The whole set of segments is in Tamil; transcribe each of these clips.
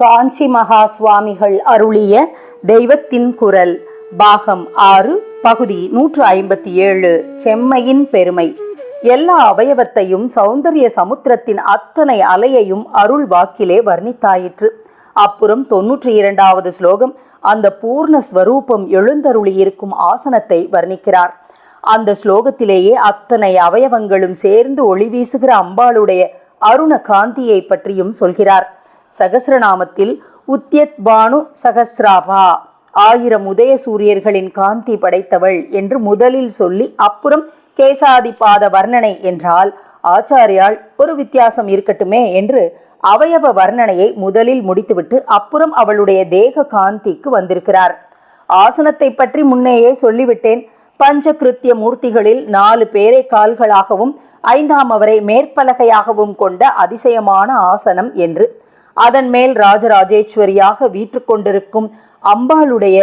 காஞ்சி மகா சுவாமிகள் அருளிய தெய்வத்தின் குரல் பாகம் ஆறு பகுதி நூற்று ஐம்பத்தி ஏழு செம்மையின் பெருமை. எல்லா அவயவத்தையும் சௌந்தரிய சமுத்திரத்தின் அத்தனை அலையையும் அருள் வாக்கிலே வர்ணித்தாயிற்று. அப்புறம் தொன்னூற்றி இரண்டாவது ஸ்லோகம் அந்த பூர்ண ஸ்வரூபம் எழுந்தருளியிருக்கும் ஆசனத்தை வர்ணிக்கிறார். அந்த ஸ்லோகத்திலேயே அத்தனை அவயவங்களும் சேர்ந்து ஒளி வீசுகிற அம்பாளுடைய அருண காந்தியை பற்றியும் சொல்கிறார். சகசிரநாமத்தில் உத்தியத் பானு சகசிராபா. ஆயிரம் உதய சூரியர்களின் காந்தி படைத்தவள் என்று முதலில் சொல்லி அப்புறம் கேசாதிபாத வர்ணனை என்றால் ஆச்சாரியால் ஒரு வித்தியாசம் இருக்கட்டுமே என்று அவயவ வர்ணனையை முதலில் முடித்துவிட்டு அப்புறம் அவளுடைய தேக காந்திக்கு வந்திருக்கிறார். ஆசனத்தை பற்றி முன்னேயே சொல்லிவிட்டேன். பஞ்சகிருத்திய மூர்த்திகளில் நாலு பேரை கால்களாகவும் ஐந்தாம் அவரை மேற்பலகையாகவும் கொண்ட அதிசயமான ஆசனம் என்று அதன் மேல் ராஜராஜேஸ்வரியாக வீற்று கொண்டிருக்கும் அம்பாளுடைய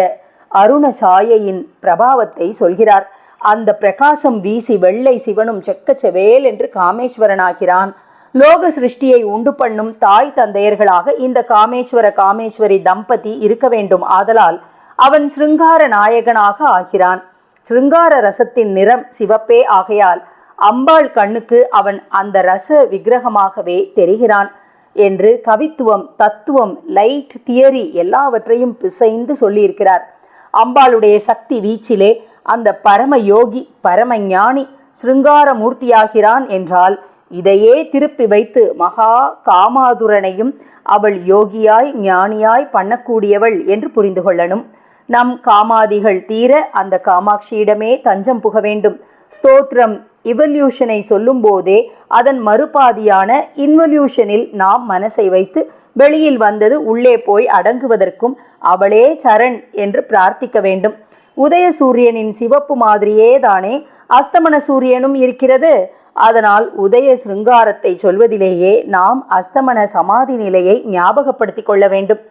அருண சாயையின் பிரபாவத்தை சொல்கிறார். அந்த பிரகாசம் வீசி வெள்ளை சிவனும் செக்கச்செவேல் என்று காமேஸ்வரனாகிறான். லோக சிருஷ்டியை உண்டு பண்ணும் தாய் தந்தையர்களாக இந்த காமேஸ்வர காமேஸ்வரி தம்பதி இருக்க வேண்டும். ஆதலால் அவன் சிருங்கார நாயகனாக ஆகிறான். சிருங்கார ரசத்தின் நிறம் சிவப்பே ஆகையால் அம்பாள் கண்ணுக்கு அவன் அந்த ரச விக்கிரகமாகவே தெரிகிறான். என்று கவித்துவம் தத்துவம் லைட் தியரி எல்லாவற்றையும் பிசைந்து சொல்லியிருக்கிறார். அம்பாளுடைய சக்தி வீச்சிலே அந்த பரம யோகி பரம ஞானி சிருங்கார மூர்த்தியாகிறான் என்றால் இதையே திருப்பி வைத்து மகா காமாதுரனையும் அவள் யோகியாய் ஞானியாய் பண்ணக்கூடியவள் என்று புரிந்து கொள்ளணும். நம் காமாதிகள் தீர அந்த காமாட்சியிடமே தஞ்சம் புக வேண்டும். ஸ்தோத்ரம் இவல்யூஷனை சொல்லும் போதே அதன் மறுபாதியான இன்வல்யூஷனில் நாம் மனசை வைத்து வெளியில் வந்தது உள்ளே போய் அடங்குவதற்கும் அவளே சரண் என்று பிரார்த்திக்க வேண்டும். உதய சூரியனின் சிவப்பு மாதிரியே தானே அஸ்தமன சூரியனும் இருக்கிறது. அதனால் உதய சிருங்காரத்தை சொல்வதிலேயே நாம் அஸ்தமன சமாதி நிலையை ஞாபகப்படுத்தி கொள்ள வேண்டும்.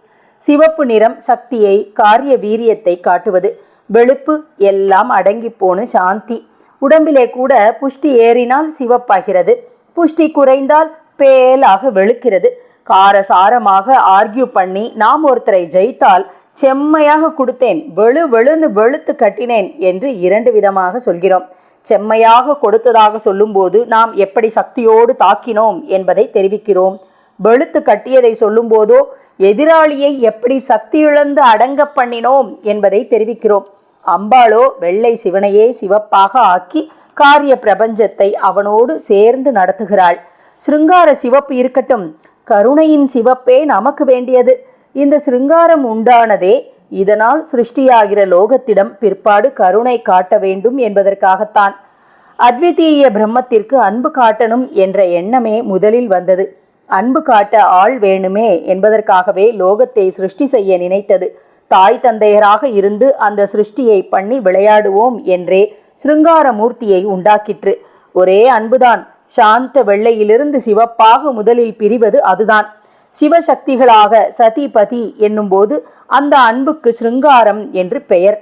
சிவப்பு நிறம் சக்தியை காரிய வீரியத்தை காட்டுவது வெளுப்பு எல்லாம் அடங்கி போன சாந்தி. உடம்பிலே கூட புஷ்டி ஏறினால் சிவப்பாகிறது. புஷ்டி குறைந்தால் பேலாக வெளுக்கிறது. காரசாரமாக ஆர்கியூ பண்ணி நாம் ஒருத்தரை ஜெயித்தால் செம்மையாக கொடுத்தேன் வெளு வெளுன்னு வெளுத்து கட்டினேன் என்று இரண்டு விதமாக சொல்கிறோம். செம்மையாக கொடுத்ததாக சொல்லும்போது நாம் எப்படி சக்தியோடு தாக்கினோம் என்பதை தெரிவிக்கிறோம். வெளுத்து கட்டியதை சொல்லும்போதோ எதிராளியை எப்படி சக்தி இழந்து அடங்க பண்ணினோம் என்பதை தெரிவிக்கிறோம். அம்பாளோ வெள்ளை சிவனையே சிவப்பாக ஆக்கி காரிய பிரபஞ்சத்தை அவனோடு சேர்ந்து நடத்துகிறாள். சிருங்கார சிவப்பு இருக்கட்டும் கருணையின் சிவப்பே நமக்கு வேண்டியது. இந்த சிருங்காரம் உண்டானதே இதனால் சிருஷ்டியாகிற லோகத்திடம் பிற்பாடு கருணை காட்ட வேண்டும் என்பதற்காகத்தான். அத்விதீய பிரம்மத்திற்கு அன்பு காட்டணும் என்ற எண்ணமே முதலில் வந்தது. அன்பு காட்ட ஆள் வேணுமே என்பதற்காகவே லோகத்தை சிருஷ்டி செய்ய நினைத்தது. தாய் தந்தையராக இருந்து அந்த சிருஷ்டியை பண்ணி விளையாடுவோம் என்றே சிருங்காரமூர்த்தியை உண்டாக்கிற்று. ஒரே அன்புதான். சாந்த வெள்ளையிலிருந்து சிவப்பாக முதலில் பிரிவது அதுதான். சிவசக்திகளாக சதிபதி என்னும்போது அந்த அன்புக்கு சிருங்காரம் என்று பெயர்.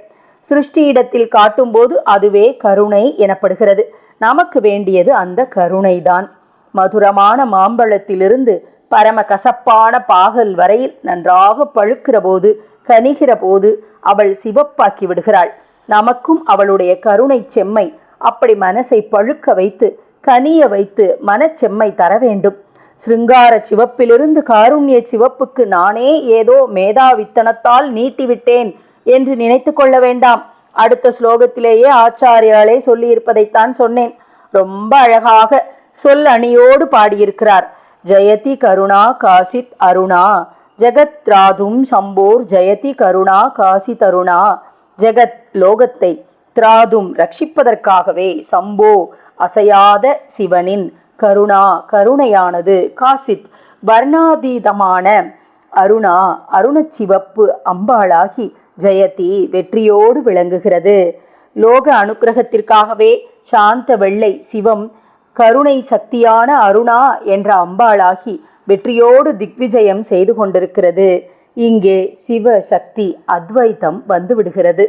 சிருஷ்டியிடத்தில் காட்டும்போது அதுவே கருணை எனப்படுகிறது. நமக்கு வேண்டியது அந்த கருணைதான். மதுரமான மாம்பழத்திலிருந்து பரம கசப்பான பாகல் வரையில் நன்றாக பழுக்கிற போது கனிகிற போது அவள் சிவப்பாக்கி விடுகிறாள். நமக்கும் அவளுடைய கருணை செம்மை. அப்படி மனசை பழுக்க வைத்து கனிய வைத்து மனச்செம்மை தர வேண்டும். சிருங்கார சிவப்பிலிருந்து காருண்ய சிவப்புக்கு நானே ஏதோ மேதாவித்தனத்தால் நீட்டிவிட்டேன் என்று நினைத்து கொள்ள வேண்டாம். அடுத்த ஸ்லோகத்திலேயே ஆச்சாரியாலே சொல்லியிருப்பதைத்தான் சொன்னேன். ரொம்ப அழகாக சொல் அணியோடு பாடியிருக்கிறார். ஜெயதி கருணா காசித் அருணா. ஜெகத் திராதும் சம்போர் ஜெயதி கருணா காசி தருணா ஜெகத் லோகத்தை திராதும் ரட்சிப்பதற்காகவே சம்போ அசையாத சிவனின் கருணா கருணையானது காசித் வர்ணாதீதமான அருணா. அருணச்சிவப்பு அம்பாளாகி ஜெயதி வெற்றியோடு விளங்குகிறது. லோக அனுக்கிரகத்திற்காகவே சாந்த வெள்ளை சிவம் கருணை சக்தியான அருணா என்ற அம்பாளாகி வெற்றியோடு திக்விஜயம் செய்து கொண்டிருக்கிறது. இங்கே சிவ சக்தி அத்வைத்தம் வந்துவிடுகிறது